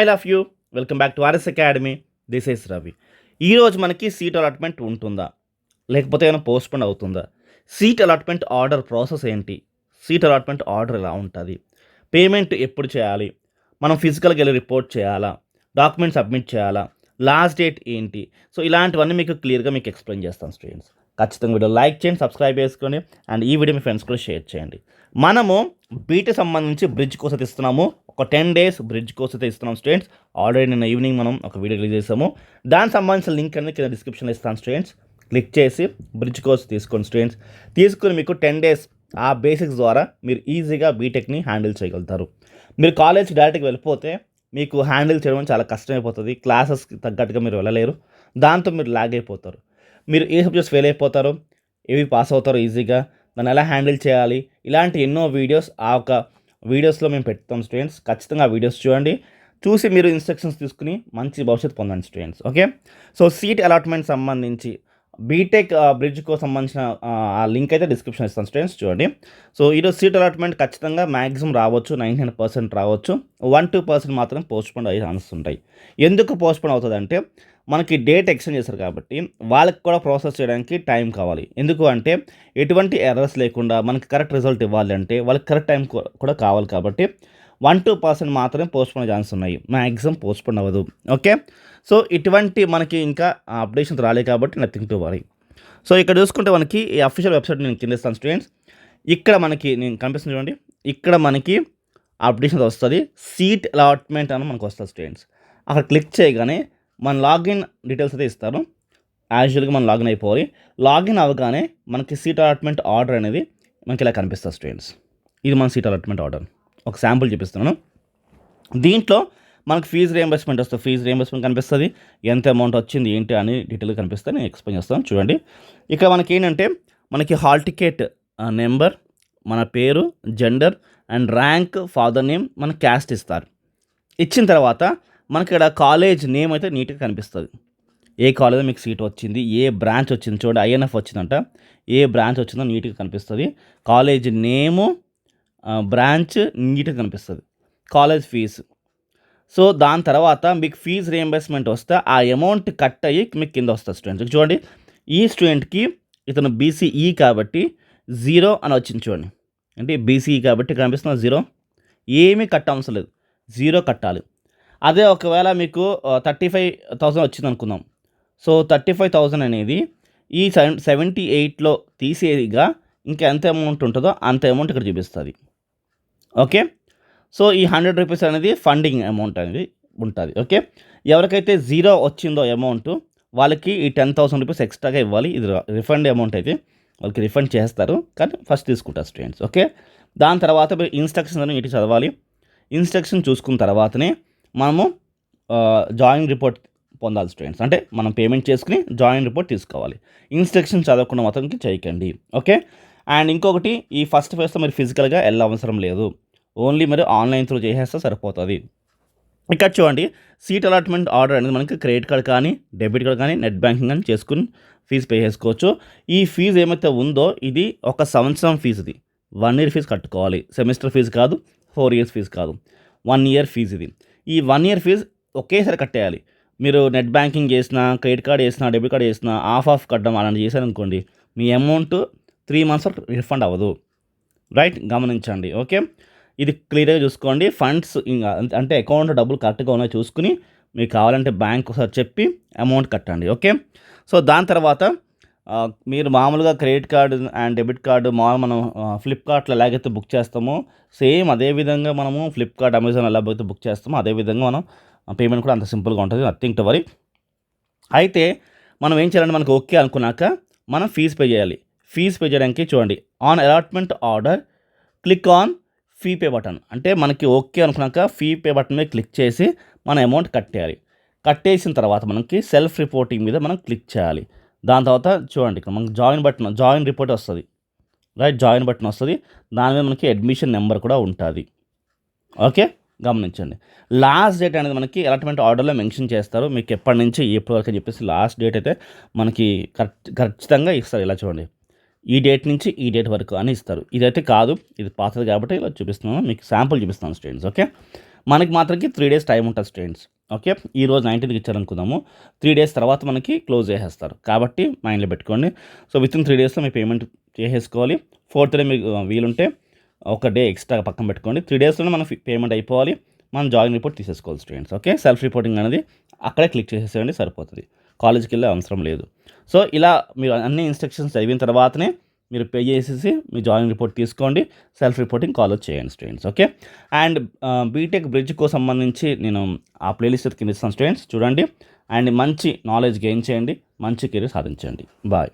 I love you. Welcome back to RS academy. This is Ravi. ఈరోజు మనకి seat allotment ఉంటుందా? లేకపోతే ఏమైనా పోస్ట్పోన్ అవుతుందా? సీట్ అలాట్మెంట్ ఆర్డర్ ప్రాసెస్ ఏంటి? సీట్ అలాట్మెంట్ ఆర్డర్ ఎలా ఉంటుంది? పేమెంట్ ఎప్పుడు చేయాలి? మనం ఫిజికల్గా వెళ్ళి రిపోర్ట్ చేయాలా? డాక్యుమెంట్ సబ్మిట్ చేయాలా? లాస్ట్ డేట్ ఏంటి? సో ఇలాంటివన్నీ మీకు క్లియర్గా మీకు ఎక్స్ప్లెయిన్ చేస్తాను స్టూడెంట్స్. ఖచ్చితంగా వీడియో లైక్ చేయండి సబ్స్క్రైబ్ చేసుకోండి అండ్ ఈ వీడియో మీ ఫ్రెండ్స్ కూడా షేర్ చేయండి. మనము బీటీ సంబంధించి బ్రిడ్జ్ కోసం ఇస్తున్నాము. ఒక టెన్ డేస్ బ్రిడ్జ్ కోసం అయితే ఇస్తున్నాం స్టూడెంట్స్. ఆల్రెడీ నిన్న ఈవినింగ్ మనం ఒక వీడియో రిలీజ్ చేసాము దానికి సంబంధించిన లింక్ అనేది కింద డిస్క్రిప్షన్లో ఇస్తాను స్టూడెంట్స్. క్లిక్ చేసి బ్రిడ్జ్ కోర్స్ తీసుకోండి స్టూడెంట్స్. తీసుకుని మీకు టెన్ డేస్ ఆ బేసిక్స్ ద్వారా మీరు ఈజీగా బీటెక్ని హ్యాండిల్ చేయగలుగుతారు. మీరు కాలేజ్ డైరెక్ట్గా వెళ్ళిపోతే మీకు హ్యాండిల్ చేయడం చాలా కష్టమైపోతుంది. క్లాసెస్కి తగ్గట్టుగా మీరు వెళ్ళలేరు. దాంతో మీరు లాగ్ అయిపోతారు. మీరు ఏ సబ్జెక్ట్స్ ఫెయిల్ అయిపోతారు ఏవి పాస్ అవుతారో ఈజీగా దాన్ని ఎలా హ్యాండిల్ చేయాలి? ఇలాంటి ఎన్నో వీడియోస్ ఆ ఒక వీడియోస్లో మేము పెడతాం స్టూడెంట్స్. ఖచ్చితంగా ఆ వీడియోస్ చూడండి. చూసి మీరు ఇన్స్ట్రక్షన్స్ తీసుకుని మంచి భవిష్యత్తు పొందండి students. Okay? So seat allotment సంబంధించి బీటెక్ బ్రిడ్జ్కు uh, సంబంధించిన uh, ఆ, లింక్ అయితే డిస్క్రిప్షన్ ఇస్తాను స్టూడెంట్స్ చూడండి. సో ఈరోజు సీట్ అలాట్మెంట్ ఖచ్చితంగా మ్యాక్సిమం రావచ్చు నైంటీ నైన్ పర్సెంట్ రావచ్చు. వన్ టూ పర్సెంట్ మాత్రం పోస్ట్పోన్ అయ్యే ఛాన్సెస్ ఉంటాయి. ఎందుకు పోస్ట్పోన్ అవుతుంది అంటే మనకి డేట్ ఎక్స్టెండ్ చేశారు కాబట్టి వాళ్ళకి కూడా ప్రాసెస్ చేయడానికి టైం కావాలి. ఎందుకు అంటే ఎటువంటి ఎర్రర్స్ లేకుండా మనకి కరెక్ట్ రిజల్ట్ ఇవ్వాలి అంటే వాళ్ళకి కరెక్ట్ టైం కూడా కావాలి కాబట్టి వన్ టూ పర్సెంట్ మాత్రమే పోస్ట్పోన్ ఛాన్స్ ఉన్నాయి. మ్యాక్సిమం పోస్ట్పోన్ అవ్వదు. ఓకే? సో ఇటువంటి మనకి ఇంకా అప్డేషన్స్ రాలేదు కాబట్టి నథింగ్ టు వరీ. సో ఇక్కడ చూసుకుంటే మనకి ఈ అఫీషియల్ వెబ్సైట్ నేను కింద ఇస్తాను స్టూడెంట్స్. ఇక్కడ మనకి నేను కనిపిస్తుంది చూడండి. ఇక్కడ మనకి అప్డేషన్స్ వస్తుంది. సీట్ అలాట్మెంట్ అని మనకు వస్తుంది స్టూడెంట్స్. అక్కడ క్లిక్ చేయగానే మన లాగిన్ డీటెయిల్స్ అయితే ఇస్తారు. యాజువల్గా మనం లాగిన్ అయిపోవాలి. లాగిన్ అవ్వగానే మనకి సీట్ అలాట్మెంట్ ఆర్డర్ అనేది మనకి ఇలా కనిపిస్తుంది స్టూడెంట్స్. ఇది మన సీట్ అలాట్మెంట్ ఆర్డర్. ఒక శాంపుల్ చూపిస్తున్నాను. దీంట్లో మనకు ఫీజు రియంబర్స్మెంట్ వస్తుంది. ఫీజు రియంబర్స్మెంట్ కనిపిస్తుంది. ఎంత అమౌంట్ వచ్చింది ఏంటి అని డీటెయిల్గా కనిపిస్తుంది నేను ఎక్స్ప్లెయిన్ చేస్తాను. చూడండి. ఇక్కడ మనకి ఏంటంటే మనకి హాల్ టికెట్ నెంబర్ మన పేరు gender and rank father name మన క్యాస్ట్ ఇస్తారు. ఇచ్చిన తర్వాత మనకి ఇక్కడ కాలేజ్ నేమ్ అయితే నీట్గా కనిపిస్తుంది. ఏ కాలేజ్లో మీకు సీట్ వచ్చింది ఏ బ్రాంచ్ వచ్చింది చూడండి. ఐఎన్ఎఫ్ వచ్చిందంట. ఏ బ్రాంచ్ వచ్చిందో నీట్గా కనిపిస్తుంది. కాలేజ్ నేము బ్రాంచ్ నీట్గా కనిపిస్తుంది. కాలేజ్ ఫీజు సో దాని తర్వాత మీకు ఫీజు రియంబర్స్మెంట్ వస్తే ఆ అమౌంట్ కట్ అయ్యి మీకు కింద వస్తుంది స్టూడెంట్స్ చూడండి ఈ స్టూడెంట్కి ఇతను బీసీఈ కాబట్టి జీరో అని వచ్చింది చూడండి. అంటే బీసీఈ కాబట్టి కనిపిస్తున్న జీరో ఏమీ కట్ట అవసరం లేదు. జీరో కట్టాలి. అదే ఒకవేళ మీకు థర్టీ ఫైవ్ థౌసండ్ వచ్చింది అనుకుందాం. సో థర్టీ ఫైవ్ థౌసండ్ అనేది ఈ సెవెన్ సెవెంటీ ఎయిట్లో తీసేదిగా ఇంకా ఎంత అమౌంట్ ఉంటుందో అంత అమౌంట్ ఇక్కడ చూపిస్తుంది. ఓకే? సో ఈ హండ్రెడ్ రూపీస్ అనేది ఫండింగ్ అమౌంట్ అనేది ఉంటుంది. ఓకే? ఎవరికైతే జీరో వచ్చిందో అమౌంట్ వాళ్ళకి ఈ టెన్ థౌసండ్ రూపీస్ ఎక్స్ట్రాగా ఇవ్వాలి. ఇది రిఫండ్ అమౌంట్ అయితే వాళ్ళకి రిఫండ్ చేస్తారు. కానీ ఫస్ట్ తీసుకుంటారు స్టూడెంట్స్. ఓకే? దాని తర్వాత మీరు ఇన్స్ట్రక్షన్స్ అని ఇటు చదవాలి. ఇన్స్ట్రక్షన్ చూసుకున్న తర్వాతనే మనము జాయిన్ రిపోర్ట్ పొందాలి స్టూడెంట్స్. అంటే మనం పేమెంట్ చేసుకుని జాయిన్ రిపోర్ట్ తీసుకోవాలి. ఇన్స్ట్రక్షన్ చదవకుండా మాత్రం చేయకండి. ఓకే? అండ్ ఇంకొకటి ఈ ఫస్ట్ ఫేజ్లో మీరు ఫిజికల్గా వెళ్ళవసరం లేదు. ఓన్లీ మీరు ఆన్లైన్ త్రూ చేసేస్తే సరిపోతుంది. ఇక్కడ చూడండి సీట్ అలాట్మెంట్ ఆర్డర్ అనేది మనకి క్రెడిట్ కార్డ్ కానీ డెబిట్ కార్డ్ కానీ నెట్ బ్యాంకింగ్ కానీ చేసుకుని ఫీజు పే చేసుకోవచ్చు. ఈ ఫీజు ఏమైతే ఉందో ఇది ఒక సంవత్సరం ఫీజు ఇది. వన్ ఇయర్ ఫీజు కట్టుకోవాలి. సెమిస్టర్ ఫీజు కాదు ఫోర్ ఇయర్స్ ఫీజు కాదు. వన్ ఇయర్ ఫీజు ఇది. ఈ వన్ ఇయర్ ఫీజు ఒకేసారి కట్టేయాలి. మీరు నెట్ బ్యాంకింగ్ చేసినా క్రెడిట్ కార్డ్ చేసినా డెబిట్ కార్డ్ చేసినా ఆఫ్ ఆఫ్ కట్టడం అలాంటి చేశారనుకోండి మీ అమౌంట్ త్రీ మంత్స్ రిఫండ్ అవ్వదు. రైట్? గమనించండి. ఓకే? ఇది క్లియర్గా చూసుకోండి. ఫండ్స్ ఇంకా అంటే అకౌంట్ డబ్బులు కరెక్ట్గా ఉన్నాయో చూసుకుని మీకు కావాలంటే బ్యాంక్ ఒకసారి చెప్పి అమౌంట్ కట్టండి. ఓకే? సో దాని తర్వాత మీరు మామూలుగా credit card and debit card మామూలు మనం ఫ్లిప్కార్ట్లో ఎలాగైతే బుక్ చేస్తామో సేమ్ అదే విధంగా మనము ఫ్లిప్కార్ట్ అమెజాన్ ఎలా అయితే బుక్ చేస్తామో అదే విధంగా మనం పేమెంట్ కూడా అంత సింపుల్గా ఉంటుంది. Nothing to worry. అయితే మనం ఏం చేయాలంటే మనకు ఓకే అనుకున్నాక మనం ఫీజు పే చేయాలి. ఫీజు పే చేయడానికి చూడండి. On allotment order click on fee pay button అంటే మనకి ఓకే అనుకున్నాక ఫీ పే బటన్ మీద క్లిక్ చేసి మన అమౌంట్ కట్టేయాలి కట్టేసిన తర్వాత మనకి సెల్ఫ్ రిపోర్టింగ్ మీద మనం క్లిక్ చేయాలి. దాని తర్వాత చూడండి ఇక్కడ మనకి జాయిన్ బటన్ జాయిన్ రిపోర్ట్ వస్తుంది. రైట్ జాయిన్ బటన్ వస్తుంది. దాని మీద మనకి అడ్మిషన్ నెంబర్ కూడా ఉంటుంది. ఓకే గమనించండి. లాస్ట్ డేట్ అనేది మనకి అలాట్మెంట్ ఆర్డర్లో మెన్షన్ చేస్తారు. మీకు ఎప్పటి నుంచి ఎప్పటి వరకు అని చెప్పేసి లాస్ట్ డేట్ అయితే మనకి కరెక్ట్ ఖచ్చితంగా ఇస్తారు. ఇలా చూడండి. ఈ డేట్ నుంచి ఈ డేట్ వరకు అని ఇస్తారు. ఇదైతే కాదు ఇది పాతది కాబట్టి ఇలా చూపిస్తున్నాను మీకు శాంపుల్ చూపిస్తాను స్టూడెంట్స్ ఓకే? మనకి మాత్రంకి త్రీ డేస్ టైం ఉంటుంది స్టూడెంట్స్ ఓకే? ఈ రోజు నైన్టీన్కి ఇచ్చారనుకుందాము. త్రీ డేస్ తర్వాత మనకి క్లోజ్ చేసేస్తారు. కాబట్టి మైండ్లో పెట్టుకోండి. సో విత్ ఇన్ త్రీ డేస్లో మీ పేమెంట్ చేసేసుకోవాలి. ఫోర్త్ డే మీకు వీలుంటే ఒక డే ఎక్స్ట్రా పక్కన పెట్టుకోండి. త్రీ డేస్లోనే మన పేమెంట్ అయిపోవాలి. మనం జాయిన్ రిపోర్ట్ తీసేసుకోవాలి స్టూడెంట్స్ ఓకే? సెల్ఫ్ రిపోర్టింగ్ అనేది అక్కడే క్లిక్ చేసేసేయండి సరిపోతుంది. కాలేజ్కి వెళ్ళే అవసరం లేదు. సో ఇలా మీరు అన్ని ఇన్స్ట్రక్షన్స్ చదివిన తర్వాతనే మీరు పే చేసేసి మీ జాయిన్ రిపోర్ట్ తీసుకోండి. సెల్ఫ్ రిపోర్టింగ్ కాల్ చేయండి స్టూడెంట్స్ ఓకే? అండ్ బీటెక్ బ్రిడ్జ్కు సంబంధించి నేను ఆ ప్లేలిస్ట్ కింద ఇస్తాను స్టూడెంట్స్ చూడండి. అండ్ మంచి నాలెడ్జ్ గెయిన్ చేయండి. మంచి కెరీర్ సాధించండి. బాయ్.